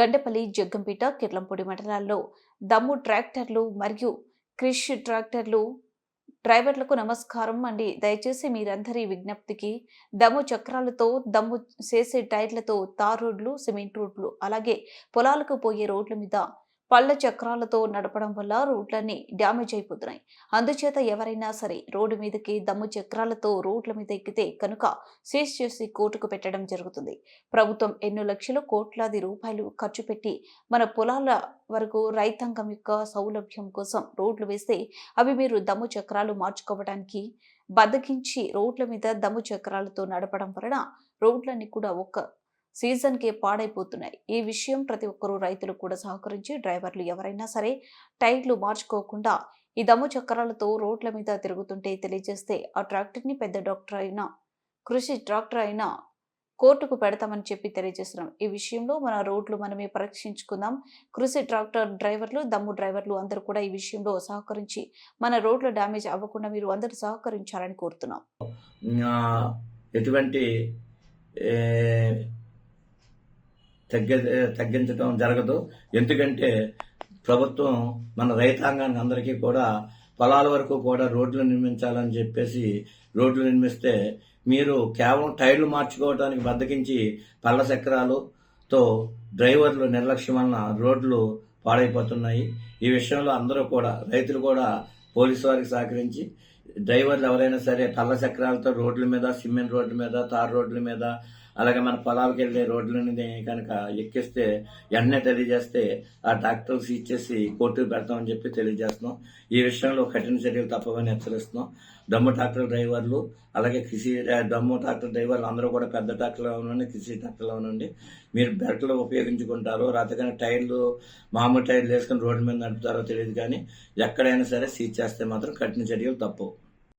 గండపల్లి జగ్గంపేట కిర్లంపూడి మండలాల్లో దమ్ము ట్రాక్టర్లు మరియు క్రిష్ ట్రాక్టర్లు డ్రైవర్లకు నమస్కారం అండి. దయచేసి మీరందరి విజ్ఞప్తికి దమ్ము చక్రాలతో దమ్ము చేసే టైర్లతో తార్ రోడ్లు సిమెంట్ రోడ్లు అలాగే పొలాలకు పోయే రోడ్ల మీద పళ్ళ చక్రాలతో నడపడం వల్ల రోడ్లన్నీ డ్యామేజ్ అయిపోతున్నాయి. అందుచేత ఎవరైనా సరే రోడ్డు మీదకి దమ్ము చక్రాలతో రోడ్ల మీద ఎక్కితే కనుక సీజ్ చేసి కోర్టుకు పెట్టడం జరుగుతుంది. ప్రభుత్వం ఎన్నో లక్షల కోట్లాది రూపాయలు ఖర్చు పెట్టి మన పొలాల వరకు రైతాంగం యొక్క సౌలభ్యం కోసం రోడ్లు వేస్తే అవి మీరు దమ్ము చక్రాలు మార్చుకోవడానికి బద్దకించి రోడ్ల మీద దమ్ము చక్రాలతో నడపడం వలన రోడ్లన్నీ కూడా ఒక్క సీజన్కే పాడైపోతున్నాయి. ఈ విషయం ప్రతి ఒక్కరూ రైతులు కూడా సహకరించి డ్రైవర్లు ఎవరైనా సరే టైర్లు మార్చుకోకుండా ఈ దమ్ము చక్రాలతో రోడ్ల మీద తిరుగుతుంటే తెలియజేస్తే ఆ ట్రాక్టర్ని పెద్ద డాక్టర్ అయినా కృషి ట్రాక్టర్ అయినా కోర్టుకు పెడతామని చెప్పి తెలియజేస్తున్నాం. ఈ విషయంలో మన రోడ్లు మనమే పరీక్షించుకుందాం కృషి ట్రాక్టర్ డ్రైవర్లు దమ్ము డ్రైవర్లు అందరూ కూడా ఈ విషయంలో సహకరించి మన రోడ్లు డ్యామేజ్ అవ్వకుండా మీరు అందరూ సహకరించాలని కోరుతున్నాం. ఎటువంటి తగ్గే తగ్గించడం జరగదు. ఎందుకంటే ప్రభుత్వం మన రైతాంగాన్ని అందరికీ కూడా పొలాల వరకు కూడా రోడ్లు నిర్మించాలని చెప్పేసి రోడ్లు నిర్మిస్తే మీరు కేవలం టైర్లు మార్చుకోవడానికి బద్దకించి పళ్ళ చక్రాలుతో డ్రైవర్లు నిర్లక్ష్యం వలన రోడ్లు పాడైపోతున్నాయి. ఈ విషయంలో అందరూ కూడా రైతులు కూడా పోలీసు వారికి సహకరించి డ్రైవర్లు ఎవరైనా సరే పళ్ళ చక్రాలతో రోడ్ల మీద సిమెంట్ రోడ్ల మీద తార్ రోడ్ల మీద అలాగే మన పొలాలకు వెళ్ళే రోడ్లని కనుక ఎక్కిస్తే వెంటనే తెలియజేస్తే ఆ డాక్టర్స్ ఇచ్చేసి చేసి కోర్టుకు పెడతామని చెప్పి తెలియజేస్తున్నాం. ఈ విషయంలో కఠిన చర్యలు తప్పవని హెచ్చరిస్తున్నాం. దమ్ము ట్రాక్టర్ డ్రైవర్లు అలాగే కృషి దమ్ము ట్రాక్టర్ డ్రైవర్లు అందరూ కూడా పెద్ద ట్రాక్టర్లో ఉండండి కృషి ట్రాక్టర్లో ఉండండి మీరు బెల్ట్లు ఉపయోగించుకుంటారు రాతగానే టైర్లు మామూలు టైర్లు వేసుకుని రోడ్డు మీద నడుపుతారో తెలియదు కానీ ఎక్కడైనా సరే సీజ్ చేస్తే మాత్రం కఠిన చర్యలు తప్పవు.